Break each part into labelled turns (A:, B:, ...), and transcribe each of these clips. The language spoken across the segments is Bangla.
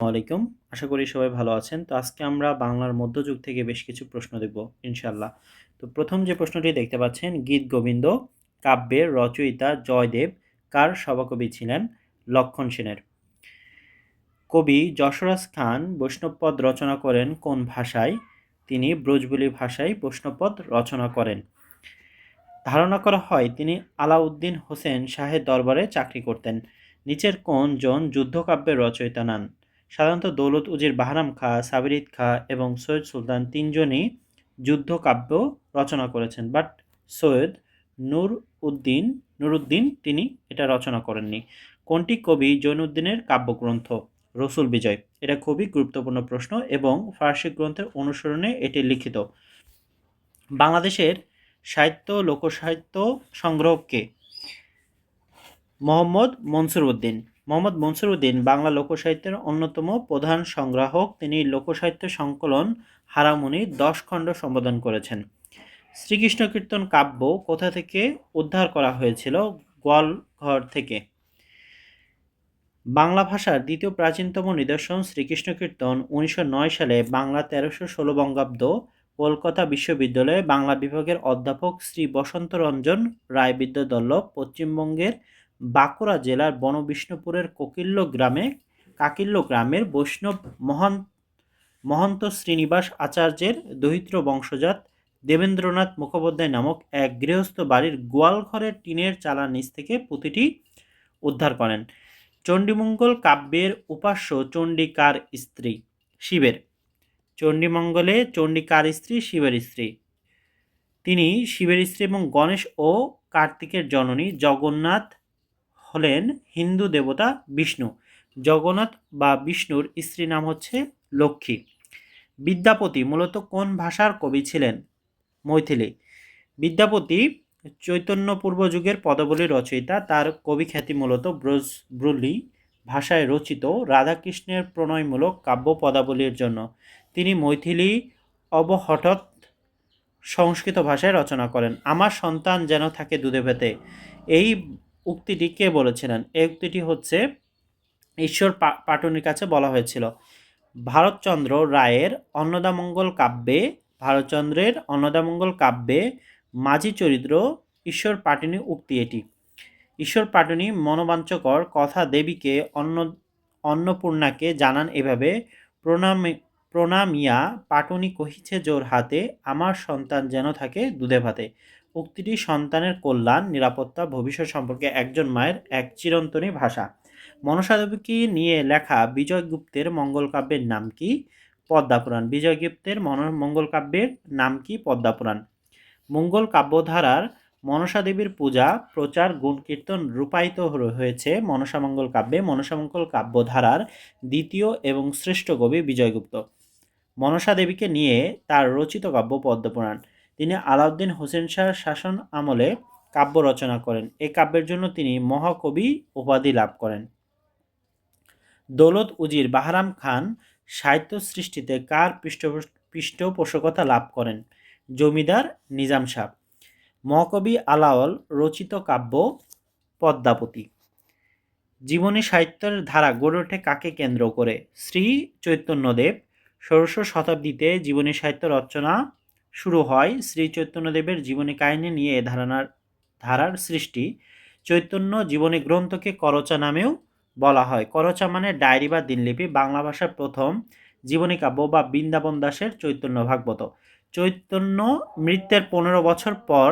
A: আলাইকুম। আশা করি সবাই ভালো আছেন। তো আজকে আমরা বাংলার মধ্যযুগ থেকে বেশ কিছু প্রশ্ন দেখব ইনশাল্লাহ তো প্রথম যে প্রশ্নটি দেখতে পাচ্ছেন, গীত গোবিন্দ, কাব্যের রচয়িতা জয়দেব, কার সভাকবি ছিলেন? লক্ষণ সেনের। কবি যশোরাজ খান বৈষ্ণবপদ রচনা করেন কোন ভাষায়? তিনি ব্রজবুলি ভাষায় বৈষ্ণবপদ রচনা করেন। ধারণা করা হয় তিনি আলাউদ্দিন হোসেন শাহের দরবারে চাকরি করতেন। নিচের কোন জন যুদ্ধকাব্যের রচয়িতা নান সাধারণত দৌলত উজির বাহরাম খা সাবিরিদ খা এবং সৈয়দ সুলতান তিনজনই যুদ্ধকাব্য রচনা করেছেন। বাট সৈয়দ নূর উদ্দিন নুরুদ্দিন তিনি এটা রচনা করেননি। কোনটি কবি জৈনুদ্দিনের কাব্যগ্রন্থ? রসুল বিজয়। এটা খুবই গুরুত্বপূর্ণ প্রশ্ন এবং ফার্সি গ্রন্থের অনুসরণে এটি লিখিত। বাংলাদেশের সাহিত্য, লোকসাহিত্য সংগ্রহকে মোহাম্মদ মনসুর উদ্দিন। মোহাম্মদ মনসুর উদ্দিন, বাংলা লোকসাহিত্যের অন্যতম প্রধান সংগ্রাহক। তিনি লোকসাহিত্য সংকলন হারামুনি দশ খণ্ড সম্বোধন করেছেন। শ্রীকৃষ্ণ কীর্তন কাব্য কোথা থেকে উদ্ধার করা হয়েছিল? গোয়ালঘর থেকে। বাংলা ভাষার দ্বিতীয় প্রাচীনতম নিদর্শন শ্রীকৃষ্ণ কীর্তন, উনিশশো নয় সালে বাংলা তেরোশো ষোলো বঙ্গাব্দ কলকাতা বিশ্ববিদ্যালয়ে বাংলা বিভাগের অধ্যাপক শ্রী বসন্ত রঞ্জন রায় বিদ্যাদল্লভ পশ্চিমবঙ্গের বাঁকুড়া জেলার বনবিষ্ণুপুরের কোকিল্য গ্রামে, কাকিল্য গ্রামের বৈষ্ণব মহান মহন্ত শ্রীনিবাস আচার্যের দহিত্র বংশজাত দেবেন্দ্রনাথ মুখোপাধ্যায় নামক এক গৃহস্থ বাড়ির গোয়ালঘরের টিনের চালার নিচ থেকে পুঁথিটি উদ্ধার করেন। চণ্ডীমঙ্গল কাব্যের উপাস্য চণ্ডিকার স্ত্রী, শিবের। চণ্ডীমঙ্গলে চণ্ডিকার স্ত্রী, শিবের স্ত্রী। তিনি শিবের স্ত্রী এবং গণেশ ও কার্তিকের জননী জগন্নাথ হলেন হিন্দু দেবতা বিষ্ণু। জগন্নাথ বা বিষ্ণুর স্ত্রী নাম হচ্ছে লক্ষ্মী। বিদ্যাপতি মূলত কোন ভাষার কবি ছিলেন? মৈথিলী। বিদ্যাপতি চৈতন্য পূর্ব যুগের পদাবলী রচয়িতা। তার কবি খ্যাতি মূলত ব্রজ ব্রুলি ভাষায় রচিত রাধাকৃষ্ণের প্রণয়মূলক কাব্য পদাবলীর জন্য। তিনি মৈথিলী অবহঠৎ সংস্কৃত ভাষায় রচনা করেন। আমার সন্তান যেন থাকে দুধে ভেতে, এই উক্তিটি কে বলেছিলেন? এই উক্তিটি হচ্ছে ঈশ্বর পাটনির কাছে বলা হয়েছিল। ভারতচন্দ্র রায়ের অন্নদামঙ্গল কাব্যে, ভারতচন্দ্রের অন্নদামঙ্গল কাব্যে মাঝি চরিত্র ঈশ্বর পাটনি উক্তি এটি। ঈশ্বর পাটনি মনোবাঞ্চকর কথা দেবীকে অন্ন, অন্নপূর্ণাকে জানান এভাবে, প্রণাম, প্রণামিয়া, পাটনি কহিছে জোর হাতে, আমার সন্তান যেন থাকে দুধে ভাতে। উক্তিটি সন্তানের কল্যাণ, নিরাপত্তা, ভবিষ্যৎ সম্পর্কে একজন মায়ের এক চিরন্তনী ভাষা। মনসা দেবীকে নিয়ে লেখা বিজয়গুপ্তের মঙ্গল কাব্যের নাম কি? পদ্মাপুরাণ বিজয়গুপ্তের মন মঙ্গল কাব্যের নাম কি? পদ্মাপুরাণ মঙ্গল কাব্যধারার মনসা দেবীর পূজা, প্রচার, গুণ, কীর্তন রূপায়িত হয়েছে মনসামঙ্গল কাব্যে। মনসামঙ্গল কাব্যধারার দ্বিতীয় এবং শ্রেষ্ঠ কবি বিজয়গুপ্ত মনসা দেবীকে নিয়ে তার রচিত কাব্য পদ্মপুরাণ তিনি আলাউদ্দিন হোসেন শাহর শাসন আমলে কাব্য রচনা করেন। এই কাব্যের জন্য তিনি মহাকবি উপাধি লাভ করেন। দৌলত উজির বাহারাম খান সাহিত্য সৃষ্টিতে কার পৃষ্ঠ পৃষ্ঠপোষকতা লাভ করেন? জমিদার নিজাম সাহ। মহাকবি আলাওল রচিত কাব্য পদ্মাপতি জীবনী সাহিত্যের ধারা গড়ে ওঠে কাকে কেন্দ্র করে? শ্রী চৈতন্যদেব ষোড়শ শতাব্দীতে জীবনী সাহিত্য রচনা শুরু হয় শ্রী চৈতন্যদেবের জীবনী কাহিনী নিয়ে এ ধারণার ধারার সৃষ্টি। চৈতন্য জীবনী গ্রন্থকে করচা নামেও বলা হয়। করচা মানে ডায়েরি বা দিনলিপি, বাংলা ভাষার প্রথম জীবনী কাব্য বা বৃন্দাবন দাসের চৈতন্য ভাগবত। চৈতন্য মৃত্যের পনেরো বছর পর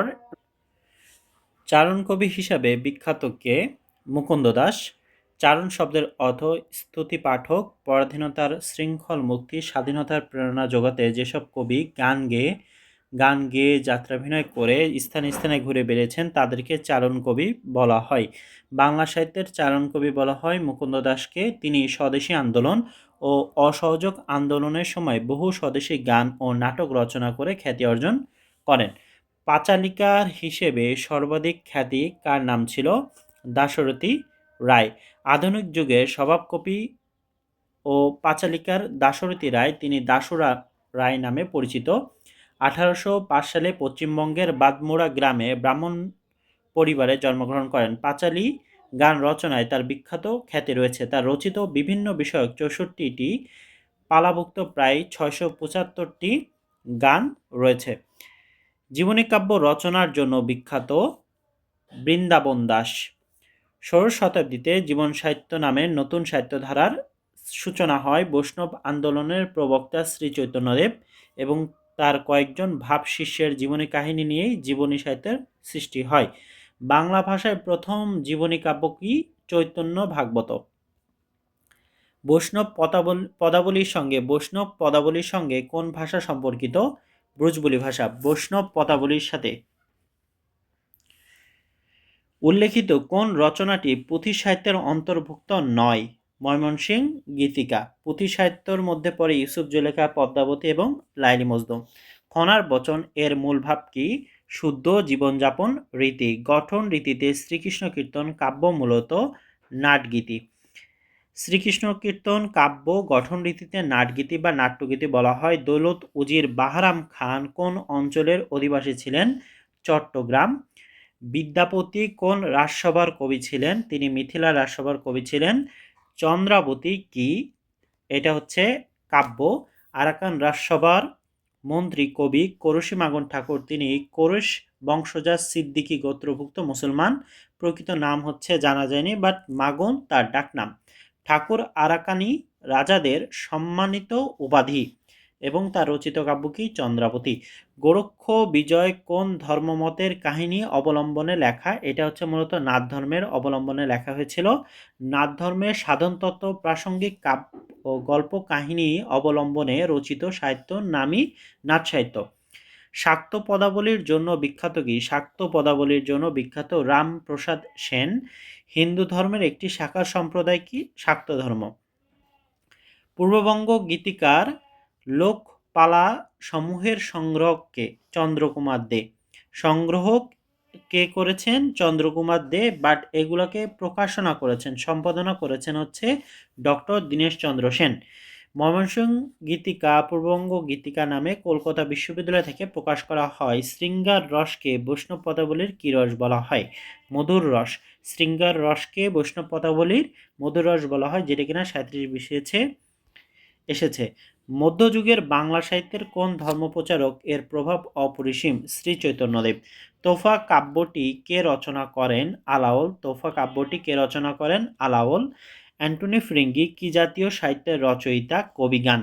A: চারণ কবি হিসাবে বিখ্যাত কে? মুকুন্দ দাস। চারণ শব্দের অর্থ স্তুতি পাঠক, পরাধীনতার শৃঙ্খল মুক্তি, স্বাধীনতার প্রেরণা জোগাতে যেসব কবি গান গেয়ে গান গেয়ে যাত্রাভিনয় করে স্থানে স্থানে ঘুরে বেড়েছেন তাদেরকে চারণ কবি বলা হয়। বাংলা সাহিত্যের চারণ কবি বলা হয় মুকুন্দ দাসকে। তিনি স্বদেশী আন্দোলন ও অসহযোগ আন্দোলনের সময় বহু স্বদেশী গান ও নাটক রচনা করে খ্যাতি অর্জন করেন। পাঁচালিকার হিসেবে সর্বাধিক খ্যাতি কার নাম ছিল? দাশরথী রায়। আধুনিক যুগে স্বভাব স্বভাবকপি ও পাঁচালিকার দাশরথী রায়, তিনি দাসুরা রায় নামে পরিচিত। আঠারোশো পাঁচ সালে পশ্চিমবঙ্গের বাদমোড়া গ্রামে ব্রাহ্মণ পরিবারে জন্মগ্রহণ করেন। পাঁচালী গান রচনায় তার বিখ্যাত খ্যাতি রয়েছে। তার রচিত বিভিন্ন বিষয়ক চৌষট্টিটি পালাভুক্ত প্রায় ছয়শো পঁচাত্তরটি গান রয়েছে। জীবনী কাব্য রচনার জন্য বিখ্যাত বৃন্দাবন দাস। ষোড়শ শতাব্দীতে জীবন সাহিত্য নামের নতুন সাহিত্যধারার সূচনা হয় বৈষ্ণব আন্দোলনের প্রবক্তা শ্রী চৈতন্যদেব এবং তার কয়েকজন ভাব শিষ্যের জীবনী কাহিনী নিয়েই জীবনী সাহিত্যের সৃষ্টি হয়। বাংলা ভাষায় প্রথম জীবনী কাব্য কি? চৈতন্য ভাগবত। বৈষ্ণব পদাবলী, পদাবলীর সঙ্গে, বৈষ্ণব পদাবলীর সঙ্গে কোন ভাষা সম্পর্কিত? ব্রজবুলি ভাষা, বৈষ্ণব পদাবলীর সাথে। উল্লেখিত কোন রচনাটি পুঁথি সাহিত্যের অন্তর্ভুক্ত নয়? ময়মনসিং গীতিকা। পুঁথি সাহিত্যর মধ্যে পড়ে ইউসুফ জুলেখা, পদ্মাবতী এবং লাইলি মজদুম। খনার বচন, এর মূল ভাব কি? শুদ্ধ জীবনযাপন রীতি। গঠন রীতিতে শ্রীকৃষ্ণ কীর্তন কাব্য মূলত নাটগীতি। শ্রীকৃষ্ণ কীর্তন কাব্য গঠন রীতিতে নাটগীতি বা নাট্যগীতি বলা হয়। দৌলত উজির বাহারাম খান কোন অঞ্চলের অধিবাসী ছিলেন? চট্টগ্রাম। বিদ্যাপতি কোন রাজসভার কবি ছিলেন? তিনি মিথিলা রাজসভার কবি ছিলেন। চন্দ্রাবতী কি? এটা হচ্ছে কাব্য। আরাকান রাজসভার মন্ত্রী, কবি করশি মাগন ঠাকুর। তিনি কোরশ বংশজাত সিদ্দিকী গোত্রভুক্ত মুসলমান। প্রকৃত নাম হচ্ছে জানা যায়নি বাট মাগন তার ডাকনাম। ঠাকুর আরাকানি রাজাদের সম্মানিত উপাধি। এবং তার রচিত কাব্য কি? চন্দ্রাবতী। গোরক্ষ বিজয় কোন ধর্মমতের কাহিনী অবলম্বনে লেখা? এটা হচ্ছে মূলত নাথ ধর্মের অবলম্বনে লেখা হয়েছিল। নাথ ধর্মের সাধন তত্ত্ব প্রাসঙ্গিক কাব্য ও গল্প কাহিনী অবলম্বনে রচিত সাহিত্য নামই নাথ সাহিত্য শাক্ত পদাবলীর জন্য বিখ্যাত কি? শাক্ত পদাবলীর জন্য বিখ্যাত রামপ্রসাদ সেন। হিন্দু ধর্মের একটি শাখা সম্প্রদায় কি? শাক্ত ধর্ম পূর্ববঙ্গ গীতিকার লোকপালা সমূহের সংগ্রহকে চন্দ্রকুমার দে। সংগ্রহ কে করেছেন? চন্দ্রকুমার দে বাট এগুলোকে প্রকাশনা করেছেন, সম্পাদনা করেছেন হচ্ছে ডক্টর দীনেশ চন্দ্র সেন। ময়মনসিংহ গীতিকা, পূর্ববঙ্গ গীতিকা নামে কলকাতা বিশ্ববিদ্যালয় থেকে প্রকাশ করা হয়। শৃঙ্গার রসকে বৈষ্ণব পদাবলীর কী রস বলা হয়? মধুর রস। শৃঙ্গার রসকে বৈষ্ণব পদাবলীর মধুর রস বলা হয়, যেটা কিনা সাঁত্রিশ বিশেছে এসেছে। মধ্যযুগের বাংলা সাহিত্যের কোন ধর্মপ্রচারক এর প্রভাব অপরিসীম? শ্রী চৈতন্যদেব। তোফা কাব্যটি কে রচনা করেন? আলাওল। তোফা কাব্যটি কে রচনা করেন? আলাওল। অ্যান্টনি ফ্রিঙ্গি কি জাতীয় সাহিত্যের রচয়িতা? কবিগান।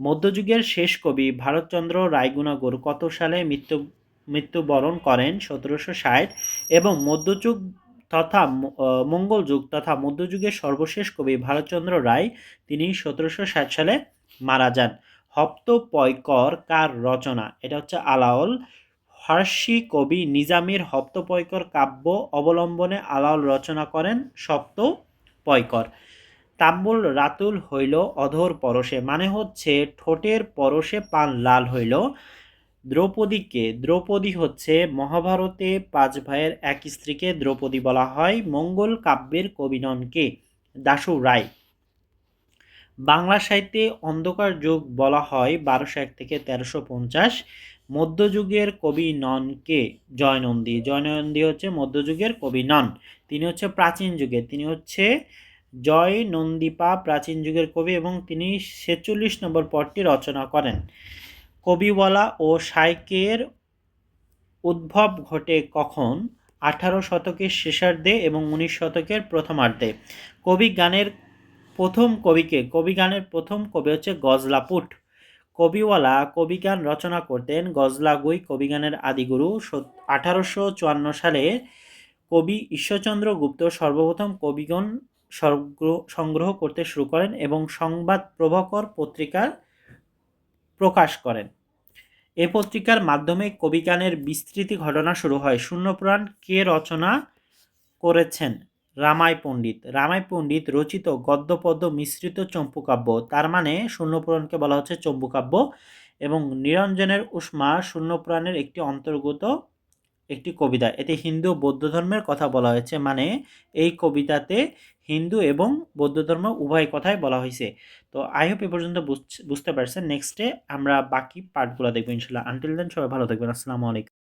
A: মধ্যযুগের শেষ কবি ভারতচন্দ্র রায়গুণাগর কত সালে মৃত্যু, মৃত্যুবরণ করেন? সতেরোশো ষাট। এবং মধ্যযুগ তথা মঙ্গল যুগ তথা মধ্যযুগের সর্বশেষ কবি ভারতচন্দ্র রায়, তিনি সতেরোশো ষাট সালে মারা যান। হপ্তপয়কর কার রচনা? এটা হচ্ছে আলাওল ফার্সি কবি নিজামির হপ্তপয়কর কাব্য অবলম্বনে আলাওল রচনা করেন সপ্ত পয়কর। তাম্বুল রাতুল হইল অধর পরশে মানে হচ্ছে ঠোঁটের পরশে পান লাল হইল। দ্রৌপদীকে, দ্রৌপদী হচ্ছে মহাভারতে পাঁচ ভাইয়ের এক স্ত্রীকে দ্রৌপদী বলা হয়, মঙ্গল কাব্যের কবিননকে দাশু রায়। বাংলা সাহিত্যে অন্ধকার যুগ বলা হয় বারোশো এক থেকে তেরোশো পঞ্চাশ। মধ্যযুগের কবি নন কে? জয়নন্দী। জয়নন্দী হচ্ছে মধ্যযুগের কবি নন। তিনি হচ্ছে প্রাচীন যুগে। তিনি হচ্ছে জয় নন্দীপা প্রাচীন যুগের কবি এবং তিনি ছেচল্লিশ নম্বর পদটি রচনা করেন। কবিওয়ালা ও সাইকের উদ্ভব ঘটে কখন? আঠারো শতকের শেষার্ধে এবং উনিশ শতকের প্রথমার্ধে। কবি গানের প্রথম কবিকে, কবি গানের প্রথম কবি হচ্ছে গজলাপুট কবিওয়ালা কবিগান রচনা করতেন গজলাগুই কবিগানের আদিগুরু। আঠারোশো চুয়ান্ন সালে কবি ঈশ্বরচন্দ্র গুপ্ত সর্বপ্রথম কবিগণ সংগ্রহ করতে শুরু করেন এবং সংবাদ প্রভাকর পত্রিকার প্রকাশ করেন। এ পত্রিকার মাধ্যমে কবিগানের বিস্তৃতি ঘটনা শুরু হয়। শূন্যপ্রাণ কে রচনা করেছেন? রামায় পণ্ডিত। রামায় পণ্ডিত রচিত গদ্যপদ্য মিশ্রিত চম্পুকাব্য, তার মানে শূন্যপুরাণকে বলা হচ্ছে চম্পুকাব্য এবং নিরঞ্জনের উষ্মা শূন্যপুরাণের একটি অন্তর্গত একটি কবিতা। এতে হিন্দু বৌদ্ধ ধর্মের কথা বলা হয়েছে মানে এই কবিতাতে হিন্দু এবং বৌদ্ধ ধর্ম উভয় কথাই বলা হয়েছে। তো আই হোপ এ পর্যন্ত বুঝতে পারছেন। নেক্সটে আমরা বাকি পার্টগুলো দেখব ইনশাল্লাহ। আনটিল দেন সবাই ভালো থাকবেন। আসসালামু আলাইকুম।